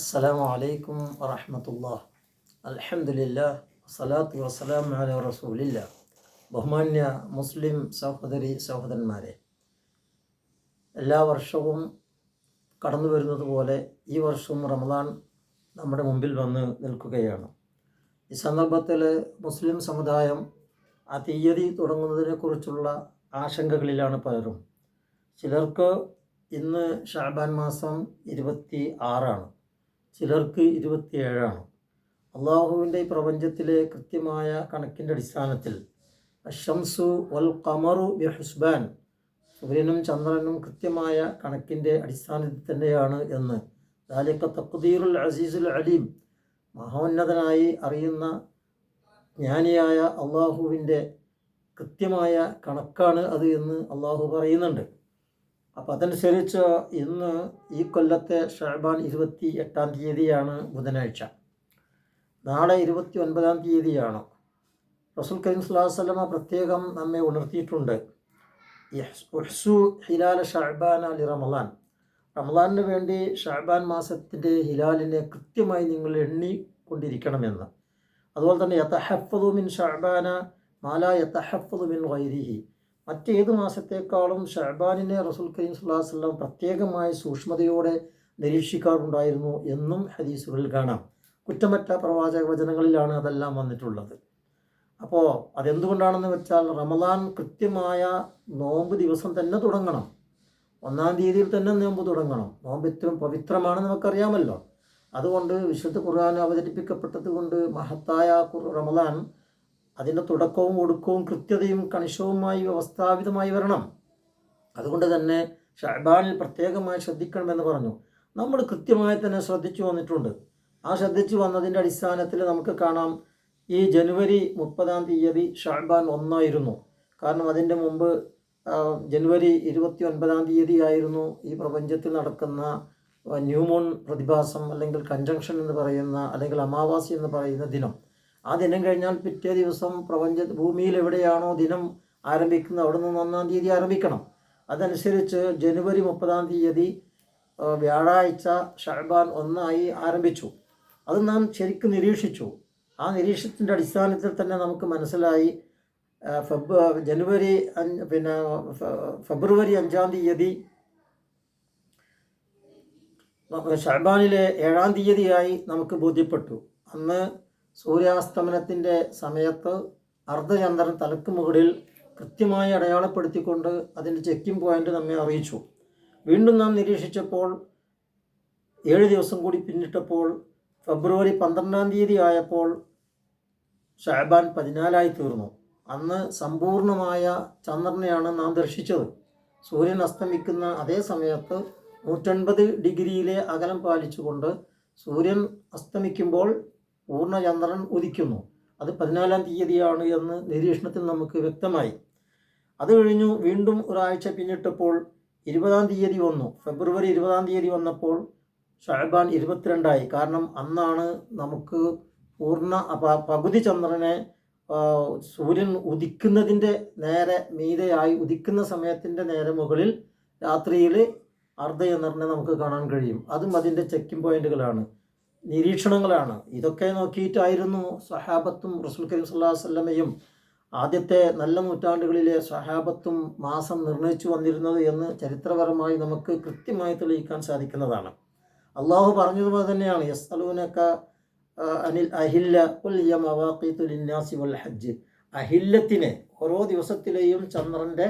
അസ്സലാമു അലൈക്കും വറഹമത്തുള്ള. അലഹമില്ല സലാത്തു വസ്സലാം അല റസൂലില്ല. ബഹുമാന്യ മുസ്ലിം സഹോദരി സഹോദരന്മാരെ എല്ലാ വർഷവും കടന്നു വരുന്നത് പോലെ ഈ വർഷവും റമദാൻ നമ്മുടെ മുമ്പിൽ വന്ന് നിൽക്കുകയാണ്. ഈ സന്ദർഭത്തിൽ മുസ്ലിം സമുദായം ആ തീയതി തുടങ്ങുന്നതിനെക്കുറിച്ചുള്ള ആശങ്കകളിലാണ് പലരും. ചിലർക്ക് ഇന്ന് ഷാബാൻ മാസം ഇരുപത്തി ആറാണ്. ചിലർക്ക് ഇരുപത്തിയേഴാണ്. അള്ളാഹുവിന്റെ ഈ പ്രപഞ്ചത്തിലെ കൃത്യമായ കണക്കിന്റെ അടിസ്ഥാനത്തിൽ അഷംസു വൽ കമറു ബി ഹുസ്ബാൻ സൂര്യനും ചന്ദ്രനും കൃത്യമായ കണക്കിന്റെ അടിസ്ഥാനത്തിൽ തന്നെയാണ് എന്ന് ദാലിക്ക തഖ്ദീറുൽ അസീസുൽ അലീം മഹോന്നതനായി അറിയുന്ന ജ്ഞാനിയായ അള്ളാഹുവിന്റെ കൃത്യമായ കണക്കാണ് അത് എന്ന് അള്ളാഹു പറയുന്നുണ്ട്. അപ്പം അതനുസരിച്ച് ഇന്ന് ഈ കൊല്ലത്തെ ഷാബാൻ ഇരുപത്തി എട്ടാം തീയതിയാണ് ബുധനാഴ്ച. നാളെ ഇരുപത്തി ഒൻപതാം തീയതിയാണ്. റസൂൽ കരീം സുല്ലാസ്ലമ പ്രത്യേകം നമ്മെ ഉണർത്തിയിട്ടുണ്ട്. ഉഹ്സു ഹിലാൽ ഷാബാൻ അലി റമലാൻ റമലാനിന് വേണ്ടി ഷാബാൻ മാസത്തിന്റെ ഹിലാലിനെ കൃത്യമായി നിങ്ങൾ എണ്ണിക്കൊണ്ടിരിക്കണമെന്ന്. അതുപോലെ തന്നെ യത്തഹഫദു മിൻ മാല മിൻ വൈരിഹി മറ്റേത് മാസത്തേക്കാളും ഷഹബാനിനെ റസൂൽ കരീം സുല്ലാസ്ലം പ്രത്യേകമായ സൂക്ഷ്മതയോടെ നിരീക്ഷിക്കാറുണ്ടായിരുന്നു എന്നും ഹദീസുകളിൽ കാണാം. കുറ്റമറ്റ പ്രവാചക വചനങ്ങളിലാണ് അതെല്ലാം വന്നിട്ടുള്ളത്. അപ്പോൾ അതെന്തുകൊണ്ടാണെന്ന് വെച്ചാൽ റമദാൻ കൃത്യമായ നോമ്പ് ദിവസം തന്നെ തുടങ്ങണം. ഒന്നാം തീയതിയിൽ തന്നെ നോമ്പ് തുടങ്ങണം. നോമ്പ് ഇത്രയും പവിത്രമാണെന്ന് നമുക്കറിയാമല്ലോ. അതുകൊണ്ട് വിശുദ്ധ ഖുർആൻ അവതരിപ്പിക്കപ്പെട്ടത് കൊണ്ട് മഹത്തായ റമദാൻ അതിന്റെ തുടക്കവും ഒടുക്കവും കൃത്യതയും കണിശവുമായി വ്യവസ്ഥാപിതമായി വരണം. അതുകൊണ്ട് തന്നെ ഷഹബാനിൽ പ്രത്യേകമായി ശ്രദ്ധിക്കണമെന്ന് പറഞ്ഞു. നമ്മൾ കൃത്യമായി തന്നെ ശ്രദ്ധിച്ചു വന്നിട്ടുണ്ട്. ആ ശ്രദ്ധിച്ചു വന്നതിന്റെ അടിസ്ഥാനത്തിൽ നമുക്ക് കാണാം ഈ ജനുവരി മുപ്പതാം തീയതി ഷഹബാൻ ഒന്നായിരുന്നു. കാരണം അതിന്റെ മുമ്പ് ജനുവരി ഇരുപത്തി ഒൻപതാം തീയതി ആയിരുന്നു ഈ പ്രപഞ്ചത്തിൽ നടക്കുന്ന ന്യൂമോൺ പ്രതിഭാസം അല്ലെങ്കിൽ കഞ്ചങ്ഷൻ എന്ന് പറയുന്ന അല്ലെങ്കിൽ അമാവാസി എന്ന് പറയുന്ന ദിനം. ആ ദിനം കഴിഞ്ഞാൽ പിറ്റേ ദിവസം പ്രപഞ്ച ഭൂമിയിൽ എവിടെയാണോ ദിനം ആരംഭിക്കുന്നത് അവിടെ നിന്ന് ഒന്നാം തീയതി ആരംഭിക്കണം. അതനുസരിച്ച് ജനുവരി മുപ്പതാം തീയതി വ്യാഴാഴ്ച ഷഹബാൻ ഒന്നായി ആരംഭിച്ചു. അത് നാം ശരിക്കും നിരീക്ഷിച്ചു. ആ നിരീക്ഷണത്തിന്റെ അടിസ്ഥാനത്തിൽ തന്നെ നമുക്ക് മനസ്സിലായി ഫെബ് ജനുവരി പിന്നെ ഫെബ്രുവരി അഞ്ചാം തീയതി ഷഹബാനിലെ ഏഴാം തീയതിയായി നമുക്ക് ബോധ്യപ്പെട്ടു. അന്ന് സൂര്യാസ്തമനത്തിന്റെ സമയത്ത് അർദ്ധചന്ദ്രൻ തലക്ക് മുകളിൽ കൃത്യമായി അടയാളപ്പെടുത്തിക്കൊണ്ട് അതിന്റെ ചെക്കിംഗ് പോയിന്റ് നമ്മെ അറിയിച്ചു. വീണ്ടും നാം നിരീക്ഷിച്ചപ്പോൾ ഏഴ് ദിവസം കൂടി പിന്നിട്ടപ്പോൾ ഫെബ്രുവരി പന്ത്രണ്ടാം തീയതി ആയപ്പോൾ ഷാബാൻ പതിനാലായി തീർന്നു. അന്ന് സമ്പൂർണമായ ചന്ദ്രനെയാണ് നാം ദർശിച്ചത്. സൂര്യൻ അസ്തമിക്കുന്ന അതേ സമയത്ത് നൂറ്റൻപത് ഡിഗ്രിയിലെ അകലം പാലിച്ചുകൊണ്ട് സൂര്യൻ അസ്തമിക്കുമ്പോൾ പൂർണചന്ദ്രൻ ഉദിക്കുന്നു. അത് പതിനാലാം തീയതിയാണ് എന്ന് നിരീക്ഷണത്തിൽ നമുക്ക് വ്യക്തമായി. അത് കഴിഞ്ഞു വീണ്ടും ഒരാഴ്ച പിന്നിട്ടപ്പോൾ ഇരുപതാം തീയതി വന്നു. ഫെബ്രുവരി ഇരുപതാം തീയതി വന്നപ്പോൾ ഷഹബാൻ ഇരുപത്തിരണ്ടായി. കാരണം അന്നാണ് നമുക്ക് പൂർണ പകുതി ചന്ദ്രനെ സൂര്യൻ ഉദിക്കുന്നതിന്റെ നേരെ മീതയായി ഉദിക്കുന്ന സമയത്തിന്റെ നേരെ മുകളിൽ രാത്രിയിൽ അർദ്ധചന്ദ്രനെ നമുക്ക് കാണാൻ കഴിയും. അതും അതിന്റെ ചെക്കിംഗ് പോയിന്റുകളാണ് നിരീക്ഷണങ്ങളാണ്. ഇതൊക്കെ നോക്കിയിട്ടായിരുന്നു സഹാബത്തും റസൂൽ കരീം സല്ലാ വല്ലമയും ആദ്യത്തെ നല്ല നൂറ്റാണ്ടുകളിലെ സഹാബത്തും മാസം നിർണയിച്ചു വന്നിരുന്നത് എന്ന് ചരിത്രപരമായി നമുക്ക് കൃത്യമായി തെളിയിക്കാൻ സാധിക്കുന്നതാണ്. അള്ളാഹു പറഞ്ഞതുപോലെ തന്നെയാണ് യസ് അലൂനക്ക അനിൽ അഹില്ല ഉൽനാസി വൽ ഹജ്ജ്. അഹില്ലത്തിനെ ഓരോ ദിവസത്തിലെയും ചന്ദ്രന്റെ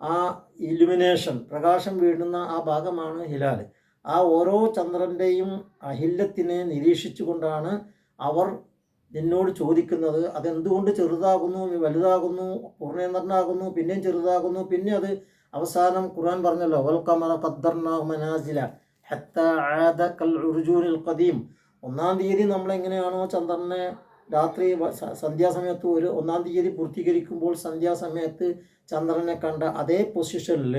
ആ ഇലുമിനേഷൻ പ്രകാശം വീഴുന്ന ആ ഭാഗമാണ് ഹിലാൽ. ആ ഓരോ ചന്ദ്രന്റെയും അഹില്യത്തിനെ നിരീക്ഷിച്ചുകൊണ്ടാണ് അവർ നിന്നോട് ചോദിക്കുന്നത്. അതെന്തുകൊണ്ട് ചെറുതാകുന്നു? വലുതാകുന്നു? പൂർണേന്ദ്രനാകുന്നു? പിന്നെയും ചെറുതാകുന്നു? പിന്നെ അത് അവസാനം ഖുർആൻ പറഞ്ഞല്ലോ വൽ കമറ ഖദ്ദർന മനാസില ആദ കൽ ഖദീം. ഒന്നാം തീയതി നമ്മളെങ്ങനെയാണോ ചന്ദ്രനെ രാത്രി സന്ധ്യാസമയത്ത് ഒരു ഒന്നാം തീയതി പൂർത്തീകരിക്കുമ്പോൾ സന്ധ്യാസമയത്ത് ചന്ദ്രനെ കണ്ട അതേ പൊസിഷനിൽ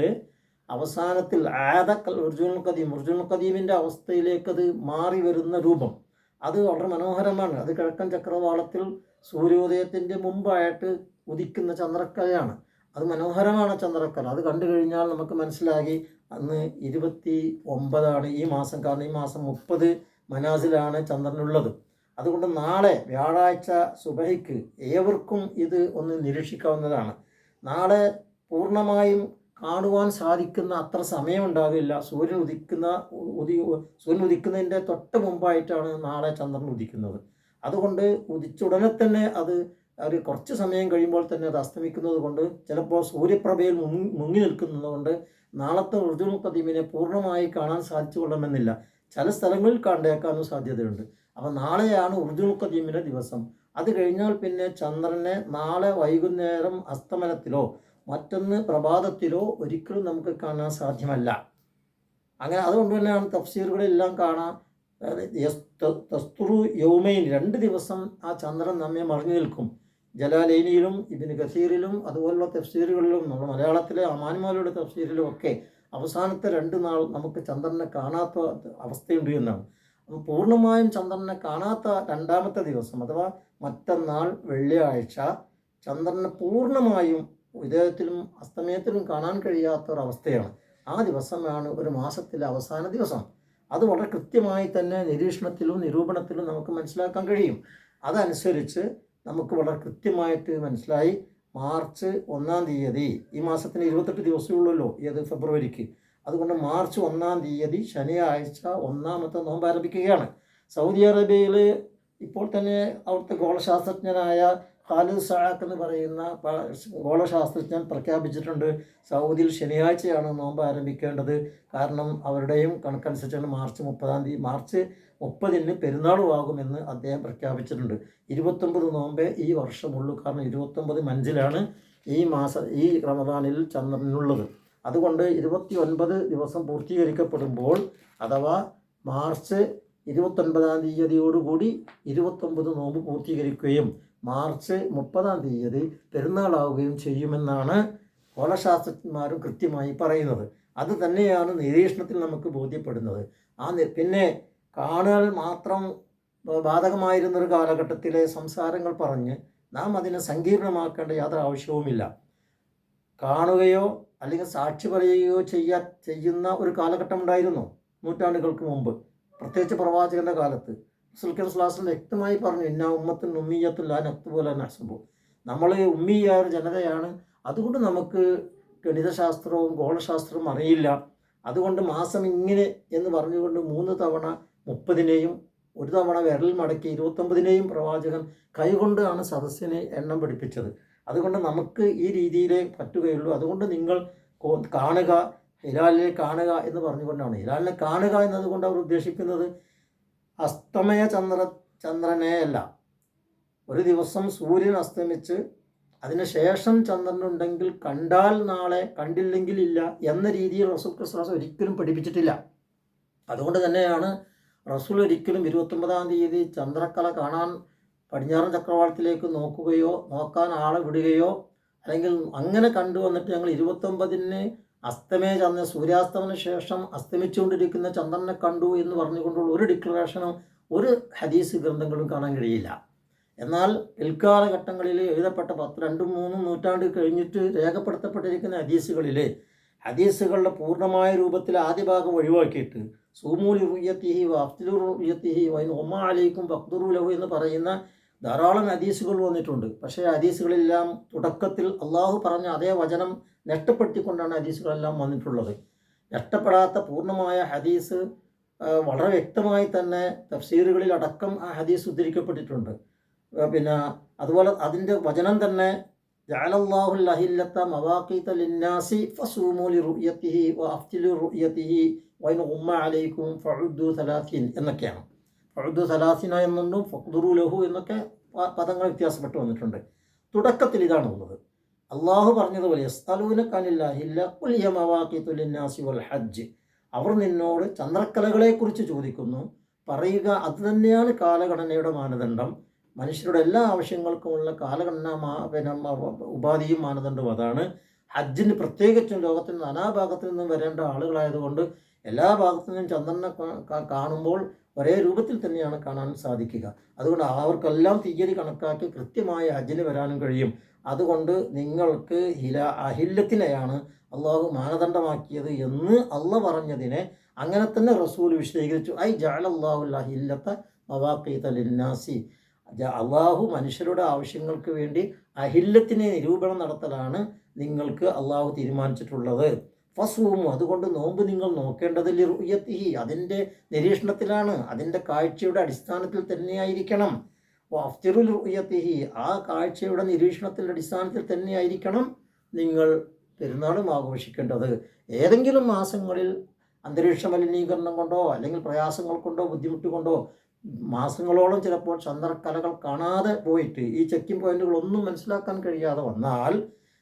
അവസാനത്തിൽ ആദക്കൽ ഉർജുൽ കദീം ഉർജുൽ കദീമിന്റെ അവസ്ഥയിലേക്ക് അത് മാറി വരുന്ന രൂപം. അത് വളരെ മനോഹരമാണ്. അത് കിഴക്കൻ ചക്രവാളത്തിൽ സൂര്യോദയത്തിന്റെ മുമ്പായിട്ട് ഉദിക്കുന്ന ചന്ദ്രക്കലയാണ്. അത് മനോഹരമാണ് ചന്ദ്രക്കല. അത് കണ്ടു കഴിഞ്ഞാൽ നമുക്ക് മനസ്സിലാകി അന്ന് ഇരുപത്തി ഒമ്പതാണ് ഈ മാസം. കാരണം ഈ മാസം മുപ്പത് മനാസിലാണ് ചന്ദ്രനുള്ളത്. അതുകൊണ്ട് നാളെ വ്യാഴാഴ്ച സുബഹിക്ക് ഏവർക്കും ഇത് ഒന്ന് നിരീക്ഷിക്കാവുന്നതാണ്. നാളെ പൂർണമായും കാണുവാൻ സാധിക്കുന്ന അത്ര സമയമുണ്ടാകില്ല. സൂര്യൻ ഉദിക്കുന്ന ഉദി സൂര്യൻ ഉദിക്കുന്നതിന്റെ തൊട്ട് മുമ്പായിട്ടാണ് നാളെ ചന്ദ്രൻ ഉദിക്കുന്നത്. അതുകൊണ്ട് ഉദിച്ചുടനെ തന്നെ അത് ഒരു കുറച്ച് സമയം കഴിയുമ്പോൾ തന്നെ അത് അസ്തമിക്കുന്നത് കൊണ്ട് ചിലപ്പോൾ സൂര്യപ്രഭയിൽ മുങ്ങി മുങ്ങി നിൽക്കുന്നത് കൊണ്ട് നാളത്തെ ഋതു പ്രതിമിനെ പൂർണമായി കാണാൻ സാധിച്ചു കൊള്ളണമെന്നില്ല ചില സ്ഥലങ്ങളിൽ കണ്ടേക്കാനും സാധ്യതയുണ്ട്. അപ്പോൾ നാളെയാണ് ഉർദുൽ കദീമിന്റെ ദിവസം. അത് കഴിഞ്ഞാൽ പിന്നെ ചന്ദ്രനെ നാളെ വൈകുന്നേരം അസ്തമനത്തിലോ മറ്റൊന്ന് പ്രഭാതത്തിലോ ഒരിക്കലും നമുക്ക് കാണാൻ സാധ്യമല്ല. അങ്ങനെ അതുകൊണ്ട് തന്നെയാണ് തഫ്സീറുകളെല്ലാം കാണാൻ തസ്തുറു യൗമൈൻ രണ്ട് ദിവസം ആ ചന്ദ്രൻ നമ്മെ മറിഞ്ഞു നിൽക്കും. ജലാലൈനിയിലും ഇതിന് ഗസീറിലും അതുപോലുള്ള തഫ്സീറുകളിലും നമ്മുടെ മലയാളത്തിലെ അമാൻമാരുടെ തഫ്സീറിലും ഒക്കെ അവസാനത്തെ രണ്ട് നാൾ നമുക്ക് ചന്ദ്രനെ കാണാത്ത അവസ്ഥയുണ്ട് എന്നാണ്. അപ്പം പൂർണമായും ചന്ദ്രനെ കാണാത്ത രണ്ടാമത്തെ ദിവസം അഥവാ മറ്റന്നാൾ വെള്ളിയാഴ്ച ചന്ദ്രനെ പൂർണമായും ഉദയത്തിലും അസ്തമയത്തിലും കാണാൻ കഴിയാത്ത ഒരവസ്ഥയാണ് ആ ദിവസമാണ് ഒരു മാസത്തിലെ അവസാന ദിവസം. അത് വളരെ കൃത്യമായി തന്നെ നിരീക്ഷണത്തിലും നിരൂപണത്തിലും നമുക്ക് മനസ്സിലാക്കാൻ കഴിയും. അതനുസരിച്ച് നമുക്ക് വളരെ കൃത്യമായിട്ട് മനസ്സിലായി. മാർച്ച് ഒന്നാം തീയതി. ഈ മാസത്തിന് ഇരുപത്തെട്ട് ദിവസമേ ഉള്ളല്ലോ ഏത് ഫെബ്രുവരിക്ക്. അതുകൊണ്ട് മാർച്ച് ഒന്നാം തീയതി ശനിയാഴ്ച ഒന്നാമത്തെ നോമ്പ് ആരംഭിക്കുകയാണ്. സൗദി അറേബ്യയിൽ ഇപ്പോൾ തന്നെ അവിടുത്തെ ഗോളശാസ്ത്രജ്ഞനായ ഖാലിദ് സഹാക്ക് എന്ന് പറയുന്ന ഗോളശാസ്ത്രജ്ഞൻ പ്രഖ്യാപിച്ചിട്ടുണ്ട് സൗദിയിൽ ശനിയാഴ്ചയാണ് നോമ്പ് ആരംഭിക്കേണ്ടത്. കാരണം അവരുടെയും കണക്കനുസരിച്ചാണ് മാർച്ച് മുപ്പതാം തീയതി മാർച്ച് മുപ്പതിന് പെരുന്നാളുമാകുമെന്ന് അദ്ദേഹം പ്രഖ്യാപിച്ചിട്ടുണ്ട്. ഇരുപത്തൊമ്പത് നോമ്പേ ഈ വർഷമുള്ളൂ. കാരണം ഇരുപത്തൊമ്പത് മഞ്ചിലാണ് ഈ മാസം ഈ റമദാനിൽ ചന്ദ്രനുള്ളത്. അതുകൊണ്ട് ഇരുപത്തി ഒൻപത് ദിവസം പൂർത്തീകരിക്കപ്പെടുമ്പോൾ അഥവാ മാർച്ച് ഇരുപത്തൊൻപതാം തീയതിയോടുകൂടി ഇരുപത്തൊമ്പത് നോമ്പ് പൂർത്തീകരിക്കുകയും മാർച്ച് മുപ്പതാം തീയതി പെരുന്നാളാവുകയും ചെയ്യുമെന്നാണ് കോളശാസ്ത്രജ്ഞന്മാരും കൃത്യമായി പറയുന്നത്. അത് തന്നെയാണ് നിരീക്ഷണത്തിൽ നമുക്ക് ബോധ്യപ്പെടുന്നത്. ആ പിന്നെ കാണുകൾ മാത്രം ബാധകമായിരുന്നൊരു കാലഘട്ടത്തിലെ സംസാരങ്ങൾ പറഞ്ഞ് നാം അതിനെ സങ്കീർണമാക്കേണ്ട യാതൊരു ആവശ്യവുമില്ല. കാണുകയോ അല്ലെങ്കിൽ സാക്ഷി പറയുകയോ ചെയ്യാ ചെയ്യുന്ന ഒരു കാലഘട്ടം ഉണ്ടായിരുന്നു നൂറ്റാണ്ടുകൾക്ക് മുമ്പ്. പ്രത്യേകിച്ച് പ്രവാചകന്റെ കാലത്ത്. സുൽഖൻ സ്ലാസിൽ വ്യക്തമായി പറഞ്ഞു ഇന്ന ഉമ്മത്തിൻ ഉമ്മീയത്തുൽ ആ നക്ത് പോലെ നസുബു നമ്മൾ ഉമ്മിയായ ഒരു ജനതയാണ്. അതുകൊണ്ട് നമുക്ക് ഗണിതശാസ്ത്രവും ഗോളശാസ്ത്രവും അറിയില്ല. അതുകൊണ്ട് മാസം ഇങ്ങനെ എന്ന് പറഞ്ഞുകൊണ്ട് മൂന്ന് തവണ മുപ്പതിനെയും ഒരു തവണ വിരൽ മടക്കി ഇരുപത്തൊമ്പതിനെയും പ്രവാചകൻ കൈകൊണ്ടാണ് സദസ്സിനെ എണ്ണം പിടിപ്പിച്ചത്. അതുകൊണ്ട് നമുക്ക് ഈ രീതിയിലേ പറ്റുകയുള്ളൂ. അതുകൊണ്ട് നിങ്ങൾ കാണുക ഹിലാലിനെ കാണുക എന്ന് പറഞ്ഞുകൊണ്ടാണ്. ഹിലാലിനെ കാണുക എന്നതുകൊണ്ട് അവർ ഉദ്ദേശിക്കുന്നത് അസ്തമയ ചന്ദ്ര ചന്ദ്രനെയല്ല. ഒരു ദിവസം സൂര്യൻ അസ്തമിച്ച് അതിനുശേഷം ചന്ദ്രനുണ്ടെങ്കിൽ കണ്ടാൽ നാളെ കണ്ടില്ലെങ്കിൽ ഇല്ല എന്ന രീതിയിൽ റസൂൽ ക്രിസ്മസ് ഒരിക്കലും പഠിപ്പിച്ചിട്ടില്ല. അതുകൊണ്ട് തന്നെയാണ് റസൂൽ ഒരിക്കലും ഇരുപത്തൊമ്പതാം തീയതി ചന്ദ്രക്കല കാണാൻ പടിഞ്ഞാറൻ ചക്രവാളത്തിലേക്ക് നോക്കുകയോ നോക്കാൻ ആളെ വിടുകയോ അല്ലെങ്കിൽ അങ്ങനെ കണ്ടു വന്നിട്ട് ഞങ്ങൾ ഇരുപത്തൊമ്പതിന് അസ്തമയ ചന്ദ്ര സൂര്യാസ്തമന ശേഷം അസ്തമിച്ചുകൊണ്ടിരിക്കുന്ന ചന്ദ്രനെ കണ്ടു എന്ന് പറഞ്ഞുകൊണ്ടുള്ള ഒരു ഡിക്ലറേഷനും ഒരു ഹദീസ് ഗ്രന്ഥങ്ങളും കാണാൻ കഴിയില്ല. എന്നാൽ പിൽക്കാലഘട്ടങ്ങളിൽ എഴുതപ്പെട്ട പത്ത് രണ്ടും മൂന്നും നൂറ്റാണ്ട് കഴിഞ്ഞിട്ട് രേഖപ്പെടുത്തപ്പെട്ടിരിക്കുന്ന ഹദീസുകളിൽ ഹദീസുകളുടെ പൂർണമായ രൂപത്തിൽ ആദ്യ ഭാഗം ഒഴിവാക്കിയിട്ട് സൂമൂലി ഉയ്യത്തിഹി വഫ്തിലു ഉയ്യത്തിഹി വൈൻ ഒമ്മ അലൈക്കും ബക്തുറു ലഹു എന്ന് പറയുന്ന ധാരാളം ഹദീസുകൾ വന്നിട്ടുണ്ട്. പക്ഷേ ഹദീസുകളെല്ലാം തുടക്കത്തിൽ അള്ളാഹു പറഞ്ഞ അതേ വചനം നഷ്ടപ്പെടുത്തിക്കൊണ്ടാണ് ഹദീസുകളെല്ലാം വന്നിട്ടുള്ളത്. നഷ്ടപ്പെടാത്ത പൂർണമായ ഹദീസ് വളരെ വ്യക്തമായി തന്നെ തഫ്സീറുകളിൽ അടക്കം ആ ഹദീസ് ഉദ്ധരിക്കപ്പെട്ടിട്ടുണ്ട്. പിന്നെ അതുപോലെ അതിന്റെ വചനം തന്നെ ജാലല്ലാഹുൽ അഹില്ലത്ത മവാഖീത ലിന്നാസി ലിറുയത്തിഹി വഅഫ്തിലു റുയത്തിഹി വൈൻ ഉമ്മ അലൈക്കും ഫഉദ്ദു സലാസീൻ എന്നൊക്കെയാണ്. ഫഉദ്ദു സലാസിന എന്നുണ്ടും ഫഖ്ദുറു ലഹു എന്നൊക്കെ പദങ്ങൾ വ്യത്യാസപ്പെട്ട് വന്നിട്ടുണ്ട്. തുടക്കത്തിൽ ഇതാണ് ഉള്ളത്. അള്ളാഹു പറഞ്ഞതുപോലെ യസ്തലൂന വൽ ഹജ്ജ്. അവർ നിന്നോട് ചന്ദ്രക്കലകളെക്കുറിച്ച് ചോദിക്കുന്നു. പറയുക അത് തന്നെയാണ് കാലഘടനയുടെ മാനദണ്ഡം. മനുഷ്യരുടെ എല്ലാ ആവശ്യങ്ങൾക്കുമുള്ള കാലഘടന പിന്നെ ഉപാധിയും മാനദണ്ഡവും അതാണ്. ഹജ്ജിന് പ്രത്യേകിച്ചും ലോകത്തിൽ നിന്ന് നാനാഭാഗത്തു നിന്നും വരേണ്ട ആളുകളായതുകൊണ്ട് എല്ലാ ഭാഗത്തു നിന്നും ചന്ദ്രനെ കാണുമ്പോൾ ഒരേ രൂപത്തിൽ തന്നെയാണ് കാണാൻ സാധിക്കുക. അതുകൊണ്ട് അവർക്കെല്ലാം തീയതി കണക്കാക്കി കൃത്യമായ ഹജ്ജിന് വരാനും കഴിയും. അതുകൊണ്ട് നിങ്ങൾക്ക് ഹില അഹില്ലത്തിനെയാണ് അള്ളാഹു മാനദണ്ഡമാക്കിയത് എന്ന് അള്ള പറഞ്ഞതിനെ അങ്ങനെ തന്നെ റസൂൽ വിശദീകരിച്ചു. ഐ ജാലല്ലാഹുല്ലാഹില്ലത്ത മവാഖീത ലിന്നാസി. അള്ളാഹു മനുഷ്യരുടെ ആവശ്യങ്ങൾക്ക് വേണ്ടി അഹില്ലത്തിനെ നിരൂപണം നടത്തലാണ് നിങ്ങൾക്ക് അള്ളാഹു തീരുമാനിച്ചിട്ടുള്ളത്. ഫസൂമു അതുകൊണ്ട് നോമ്പ് നിങ്ങൾ നോക്കേണ്ടത് ലിറുയത്തിഹി അതിന്റെ നിരീക്ഷണത്തിലാണ് അതിന്റെ കാഴ്ചയുടെ അടിസ്ഥാനത്തിൽ തന്നെയായിരിക്കണം. അഫ്തിറുൽ റുയത്തിഹി. ആ കാഴ്ചയുടെ നിരീക്ഷണത്തിന്റെ അടിസ്ഥാനത്തിൽ തന്നെയായിരിക്കണം നിങ്ങൾ പെരുന്നാളും ആഘോഷിക്കേണ്ടത്. ഏതെങ്കിലും മാസങ്ങളിൽ അന്തരീക്ഷ മലിനീകരണം കൊണ്ടോ അല്ലെങ്കിൽ പ്രയാസങ്ങൾ കൊണ്ടോ ബുദ്ധിമുട്ട് കൊണ്ടോ മാസങ്ങളോളം ചിലപ്പോൾ ചന്ദ്രക്കലകൾ കാണാതെ പോയിട്ട് ഈ ചെക്കിംഗ് പോയിന്റുകളൊന്നും മനസ്സിലാക്കാൻ കഴിയാതെ വന്നാൽ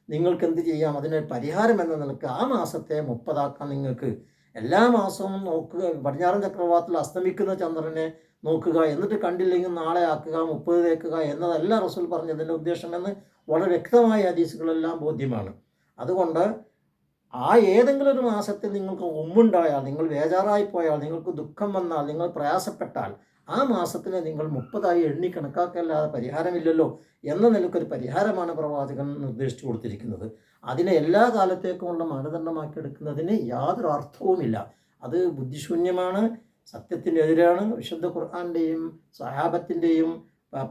നിങ്ങൾക്ക് എന്ത് ചെയ്യാം? അതിന് പരിഹാരം എന്ന നിലയ്ക്ക് ആ മാസത്തെ മുപ്പതാക്കാൻ നിങ്ങൾക്ക് എല്ലാ മാസവും നോക്കുക. പടിഞ്ഞാറൻ ചക്രവാത്തിൽ അസ്തമിക്കുന്ന ചന്ദ്രനെ നോക്കുക. എന്നിട്ട് കണ്ടില്ലെങ്കിൽ നാളെ ആക്കുക മുപ്പത് തേക്കുക എന്നതല്ല റസൂൽ പറഞ്ഞതിന്റെ ഉദ്ദേശമെന്ന് വളരെ വ്യക്തമായ ഹദീസുകളെല്ലാം ബോധ്യമാണ്. അതുകൊണ്ട് ആ ഏതെങ്കിലും ഒരു മാസത്തിൽ നിങ്ങൾക്ക് ഉമ്മുണ്ടായാൽ നിങ്ങൾ ബേജാറായി പോയാൽ നിങ്ങൾക്ക് ദുഃഖം വന്നാൽ നിങ്ങൾ പ്രയാസപ്പെട്ടാൽ ആ മാസത്തിനെ നിങ്ങൾ മുപ്പതായി എണ്ണി കണക്കാക്കല്ലാതെ പരിഹാരമില്ലല്ലോ എന്ന നിലക്കൊരു പരിഹാരമാണ് പ്രവാചകൻ നിർദ്ദേശിച്ചു കൊടുത്തിരിക്കുന്നത്. അതിനെ എല്ലാ കാലത്തേക്കുമുള്ള മാനദണ്ഡമാക്കി എടുക്കുന്നതിന് യാതൊരു അർത്ഥവുമില്ല. അത് ബുദ്ധിശൂന്യമാണ് സത്യത്തിനെതിരാണ് വിശുദ്ധ ഖുർആാന്റെയും സഹാബത്തിന്റെയും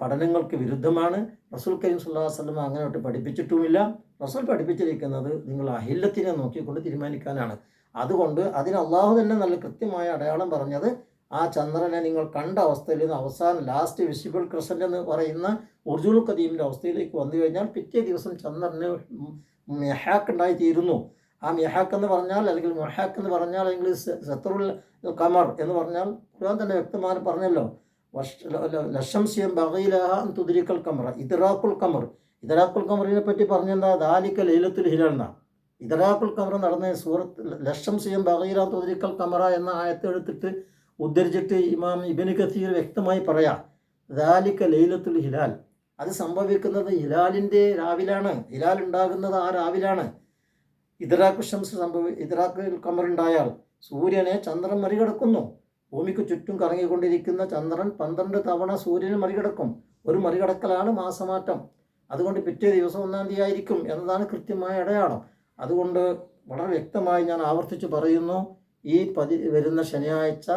പഠനങ്ങൾക്ക് വിരുദ്ധമാണ്. റസൂൽ കരീം സുല്ലാ അങ്ങനെ അങ്ങനെയോട്ട് പഠിപ്പിച്ചിട്ടുമില്ല. റസൂൽ പഠിപ്പിച്ചിരിക്കുന്നത് നിങ്ങൾ അഹില്ലത്തിനെ നോക്കിക്കൊണ്ട് തീരുമാനിക്കാനാണ്. അതുകൊണ്ട് അതിന് അള്ളാഹു തന്നെ നല്ല കൃത്യമായ അടയാളം പറഞ്ഞത് ആ ചന്ദ്രനെ നിങ്ങൾ കണ്ട അവസ്ഥയിൽ നിന്ന് അവസാനം ലാസ്റ്റ് വിസിബിൾ ക്രിസന്റ് എന്ന് പറയുന്ന ഉർജുൽ കദീമിന്റെ അവസ്ഥയിലേക്ക് വന്നു കഴിഞ്ഞാൽ പിറ്റേ ദിവസം ചന്ദ്രന് മെഹാക്ക് ഉണ്ടായി തീരുന്നു. ആ മെഹാക്ക് എന്ന് പറഞ്ഞാൽ അല്ലെങ്കിൽ മെഹാക്ക് എന്ന് പറഞ്ഞാൽ അല്ലെങ്കിൽ സത്തറുൽ കമർ എന്ന് പറഞ്ഞാൽ ഖുർആൻ തന്നെ വ്യക്തമായി പറഞ്ഞല്ലോ. ലഷംസിയം ബഹയിലഹ തുതിരിക്കൽ കമർ ഇതറാക്കുൽ കമർ ഇതറാക്കുൽ കമറിനെ പറ്റി പറഞ്ഞെന്താ? ദാലിക്ക ലൈലത്തുൽ എന്നാണ് ഇതറാക്കുൽ കമർ നടന്ന സൂറത്ത് ലഷംസിയം ബഹയില തുതിരിക്കൽ കമറ എന്ന ആയത്തെ എടുത്തിട്ട് ഉദ്ധരിച്ചിട്ട് ഇമാം ഇബിന് കത്തീർ വ്യക്തമായി പറയാം ദാലിക്ക ലൈലത്തുൽ ഹിലാൽ. അത് സംഭവിക്കുന്നത് ഹിലാലിന്റെ രാവിലാണ്. ഹിലാൽ ഉണ്ടാകുന്നത് ആ രാവിലാണ്. ഇതറാഖു ഷംസ് സംഭവി ഇതറാഖ് കമറുണ്ടായാൽ സൂര്യനെ ചന്ദ്രൻ മറികടക്കുന്നു. ഭൂമിക്ക് ചുറ്റും കറങ്ങിക്കൊണ്ടിരിക്കുന്ന ചന്ദ്രൻ പന്ത്രണ്ട് തവണ സൂര്യനെ മറികടക്കും. ഒരു മറികടക്കലാണ് മാസമാറ്റം. അതുകൊണ്ട് പിറ്റേ ദിവസം ഒന്നാം തീയതി ആയിരിക്കും എന്നതാണ് കൃത്യമായ അടയാളം. അതുകൊണ്ട് വളരെ വ്യക്തമായി ഞാൻ ആവർത്തിച്ച് പറയുന്നു ഈ പതി വരുന്ന ശനിയാഴ്ച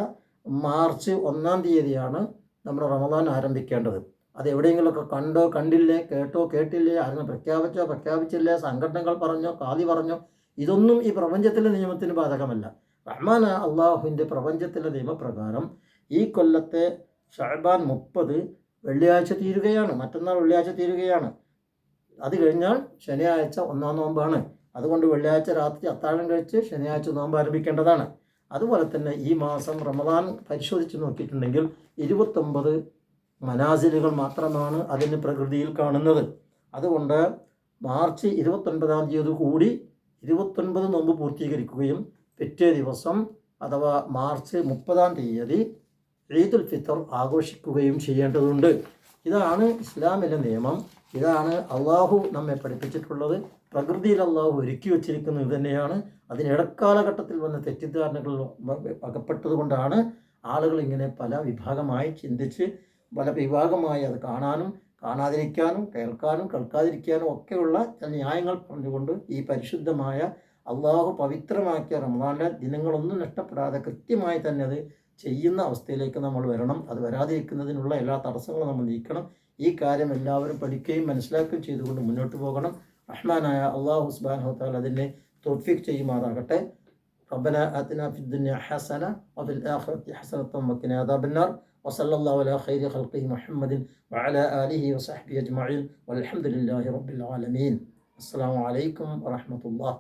മാർച്ച് ഒന്നാം തീയതിയാണ് നമ്മുടെ റമദാൻ ആരംഭിക്കേണ്ടത്. അത് എവിടെയെങ്കിലുമൊക്കെ കണ്ടോ കണ്ടില്ലേ കേട്ടോ കേട്ടില്ലേ ആരെങ്കിലും പ്രഖ്യാപിച്ചോ പ്രഖ്യാപിച്ചില്ലേ സംഘടനകൾ പറഞ്ഞോ കാതി പറഞ്ഞോ ഇതൊന്നും ഈ പ്രപഞ്ചത്തിലെ നിയമത്തിന് ബാധകമല്ല. റഹ്മാൻ അള്ളാഹുവിന്റെ പ്രപഞ്ചത്തിലെ നിയമപ്രകാരം ഈ കൊല്ലത്തെ ഷഹബാൻ മുപ്പത് വെള്ളിയാഴ്ച തീരുകയാണ്. മറ്റന്നാൾ വെള്ളിയാഴ്ച തീരുകയാണ്. അത് കഴിഞ്ഞാൽ ശനിയാഴ്ച ഒന്നാം നോമ്പാണ്. അതുകൊണ്ട് വെള്ളിയാഴ്ച രാത്രി അത്താഴം കഴിച്ച് ശനിയാഴ്ച നോമ്പ് ആരംഭിക്കേണ്ടതാണ്. അതുപോലെ തന്നെ ഈ മാസം റമദാൻ പരിശോധിച്ച് നോക്കിയിട്ടുണ്ടെങ്കിൽ ഇരുപത്തൊമ്പത് മനാസിലുകൾ മാത്രമാണ് അതിന് പ്രകൃതിയിൽ കാണുന്നത്. അതുകൊണ്ട് മാർച്ച് ഇരുപത്തൊൻപതാം തീയതി കൂടി ഇരുപത്തൊൻപത് നോമ്പ് പൂർത്തീകരിക്കുകയും പിറ്റേ ദിവസം അഥവാ മാർച്ച് മുപ്പതാം തീയതി ഈദുൽ ഫിത്തർ ആഘോഷിക്കുകയും ചെയ്യേണ്ടതുണ്ട്. ഇതാണ് ഇസ്ലാമിലെ നിയമം. ഇതാണ് അള്ളാഹു നമ്മെ പഠിപ്പിച്ചിട്ടുള്ളത്. പ്രകൃതിയിൽ അള്ളാഹു ഒരുക്കി വച്ചിരിക്കുന്നത് തന്നെയാണ്. അതിന് ഇടക്കാലഘട്ടത്തിൽ വന്ന തെറ്റിദ്ധാരണകൾ അകപ്പെട്ടതുകൊണ്ടാണ് ആളുകൾ ഇങ്ങനെ പല വിഭാഗമായി ചിന്തിച്ച് പല വിഭാഗമായി അത് കാണാനും കാണാതിരിക്കാനും കേൾക്കാനും കേൾക്കാതിരിക്കാനും ഒക്കെയുള്ള ചില ന്യായങ്ങൾ പറഞ്ഞുകൊണ്ട് ഈ പരിശുദ്ധമായ അള്ളാഹു പവിത്രമാക്കിയ റമദാന്റെ ദിനങ്ങളൊന്നും നഷ്ടപ്പെടാതെ കൃത്യമായി തന്നെ അത് ചെയ്യുന്ന അവസ്ഥയിലേക്ക് നമ്മൾ വരണം. അത് വരാതിരിക്കുന്നതിനുള്ള എല്ലാ തടസ്സങ്ങളും നമ്മൾ നീക്കണം. ഈ കാര്യം എല്ലാവരും പഠിക്കുകയും മനസ്സിലാക്കുകയും ചെയ്തുകൊണ്ട് മുന്നോട്ട് പോകണം. റഹ്മാനായ അള്ളാഹു സുബാനു താൽ അതിനെ തോഫിക് ചെയ്യുമാറാകട്ടെ ربنا آتنا في الدنيا حسنة وفي الآخرة حسنة وقنا عذاب النار وصلى الله على خير خلقه محمد وعلى آله وصحبه أجمعين والحمد لله رب العالمين السلام عليكم ورحمة الله